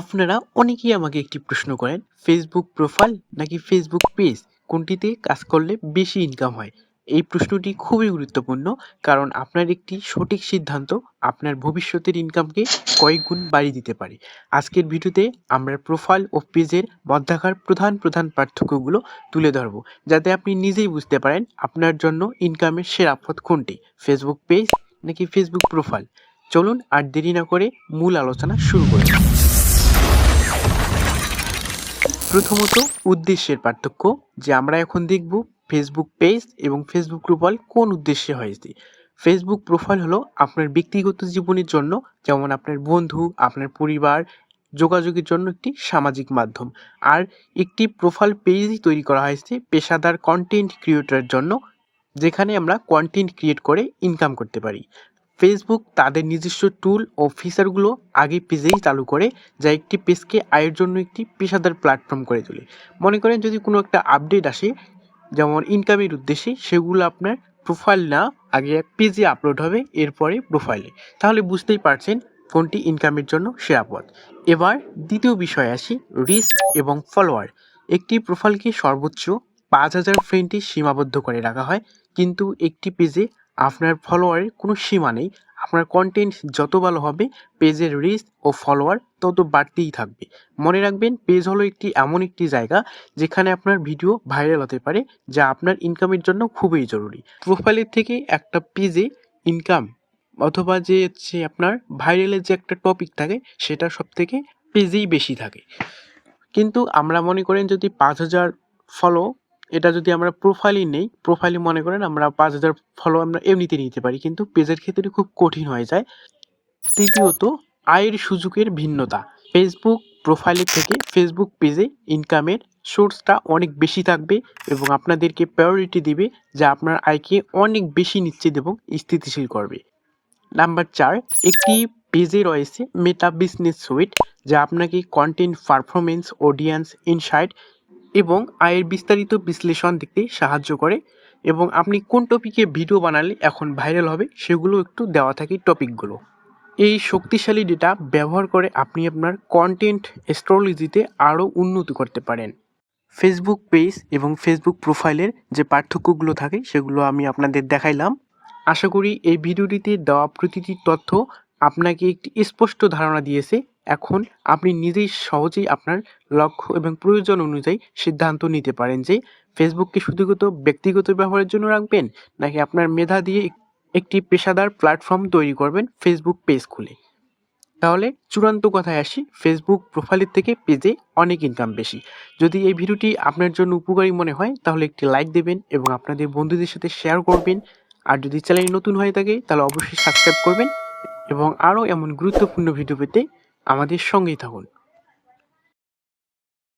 আপনারা অনেকেই আমাকে একটি প্রশ্ন করেন ফেসবুক প্রোফাইল নাকি ফেসবুক পেজ কোনটিতে কাজ করলে বেশি ইনকাম হয়? এই প্রশ্নটি খুবই গুরুত্বপূর্ণ, কারণ আপনার একটি সঠিক সিদ্ধান্ত আপনার ভবিষ্যতের ইনকামকে কয়েক গুণ বাড়িয়ে দিতে পারে। আজকের ভিডিওতে আমরা প্রোফাইল ও পেজের মধ্যাকার প্রধান প্রধান পার্থক্যগুলো তুলে ধরব, যাতে আপনি নিজেই বুঝতে পারেন আপনার জন্য ইনকামের সেরা পথ কোনটি? ফেসবুক পেজ নাকি ফেসবুক প্রোফাইল চলুন আর দেরি না করে মূল আলোচনা শুরু করি। প্রথমত উদ্দেশ্যের পার্থক্য যে আমরা এখন দেখব ফেসবুক পেজ এবং ফেসবুক প্রোফাইল কোন উদ্দেশ্যে হয়েছে। ফেসবুক প্রোফাইল হলো আপনার ব্যক্তিগত জীবনের জন্য, যেমন আপনার বন্ধু, আপনার পরিবার, যোগাযোগের জন্য একটি সামাজিক মাধ্যম। আর একটি প্রোফাইল পেজই তৈরি করা হয়েছে পেশাদার কন্টেন্ট ক্রিয়েটরের জন্য, যেখানে আমরা কন্টেন্ট ক্রিয়েট করে ইনকাম করতে পারি। ফেসবুক তাদের নিজস্ব টুল ও ফিচারগুলো আগে পেজেই চালু করে, যা একটি পেজকে আয়ের জন্য একটি পেশাদার প্ল্যাটফর্ম করে তোলে। মনে করেন যদি কোনো একটা আপডেট আসে, যেমন ইনকামের উদ্দেশ্যে, সেগুলো আপনার প্রোফাইল না, আগে পেজে আপলোড হবে, এরপরে প্রোফাইলে তাহলে বুঝতেই পারছেন কোনটি ইনকামের জন্য সেরা পথ এবার দ্বিতীয় বিষয় আসি রিস্ক এবং ফলোয়ার একটি প্রোফাইলকে সর্বোচ্চ পাঁচ হাজার ফ্রেন্ডে সীমাবদ্ধ করে রাখা হয়, কিন্তু একটি পেজে আপনার ফলোয়ারের কোনো সীমা নেই। আপনার কন্টেন্ট যত ভালো হবে, পেজের রিচ ও ফলোয়ার তত বাড়তেই থাকবে। মনে রাখবেন পেজ হলো একটি এমন একটি জায়গা যেখানে আপনার ভিডিও ভাইরাল হতে পারে, যা আপনার ইনকামের জন্য খুবই জরুরি। প্রোফাইলের থেকে একটা পেজে ইনকাম অথবা যে হচ্ছে আপনার ভাইরালের যে একটা টপিক থাকে, সেটা সব থেকে পেজেই বেশি থাকে। কিন্তু আমরা মনে করেন যদি পাঁচ হাজার ফলো এটা যদি আমরা প্রোফাইলই নেই প্রোফাইলে মনে করেন আমরা পাঁচ হাজার ফলো আমরা এমনিতে নিতে পারি, কিন্তু পেজের ক্ষেত্রে খুব কঠিন হয়ে যায়। তৃতীয়ত, আয়ের সুযোগের ভিন্নতা। ফেসবুক প্রোফাইলের থেকে ফেসবুক পেজে ইনকামের সোর্সটা অনেক বেশি থাকবে এবং আপনাদেরকে প্রায়োরিটি দিবে যা আপনার আয়কে অনেক বেশি নিশ্চিত এবং স্থিতিশীল করবে। নাম্বার চার, একটি পেজে রয়েছে মেটা বিজনেস সুইট যা আপনাকে কন্টেন্ট পারফরমেন্স অডিয়েন্স ইনসাইট এবং আয়ের বিস্তারিত বিশ্লেষণ দেখতে সাহায্য করে এবং আপনি কোন টপিকে ভিডিও বানালে এখন ভাইরাল হবে সেগুলো একটু দেওয়া থাকে টপিকগুলো এই শক্তিশালী ডেটা ব্যবহার করে আপনি আপনার কন্টেন্ট স্ট্রোলজিতে আরও উন্নতি করতে পারেন। ফেসবুক পেজ এবং ফেসবুক প্রোফাইলের যে পার্থক্যগুলো থাকে সেগুলো আমি আপনাদের দেখাইলাম। আশা করি এই ভিডিওটিতে দেওয়া প্রতিটি তথ্য আপনাকে একটি স্পষ্ট ধারণা দিয়েছে। এখন আপনি নিজেই সহজেই আপনার লক্ষ্য এবং প্রয়োজন অনুযায়ী সিদ্ধান্ত নিতে পারেন যে ফেসবুককে শুধুগত ব্যক্তিগত ব্যবহারের জন্য রাখবেন, নাকি আপনার মেধা দিয়ে একটি পেশাদার প্ল্যাটফর্ম তৈরি করবেন ফেসবুক পেজ খুলে। তাহলে চূড়ান্ত কথায় আসি ফেসবুক প্রোফাইলের থেকে পেজে অনেক ইনকাম বেশি। যদি এই ভিডিওটি আপনার জন্য উপকারী মনে হয়, তাহলে একটি লাইক দেবেন এবং আপনাদের বন্ধুদের সাথে শেয়ার করবেন। আর যদি চ্যানেল নতুন হয়ে থাকে, তাহলে অবশ্যই সাবস্ক্রাইব করবেন এবং আরও এমন গুরুত্বপূর্ণ ভিডিও পেতে আমাদের সঙ্গেই থাকুন।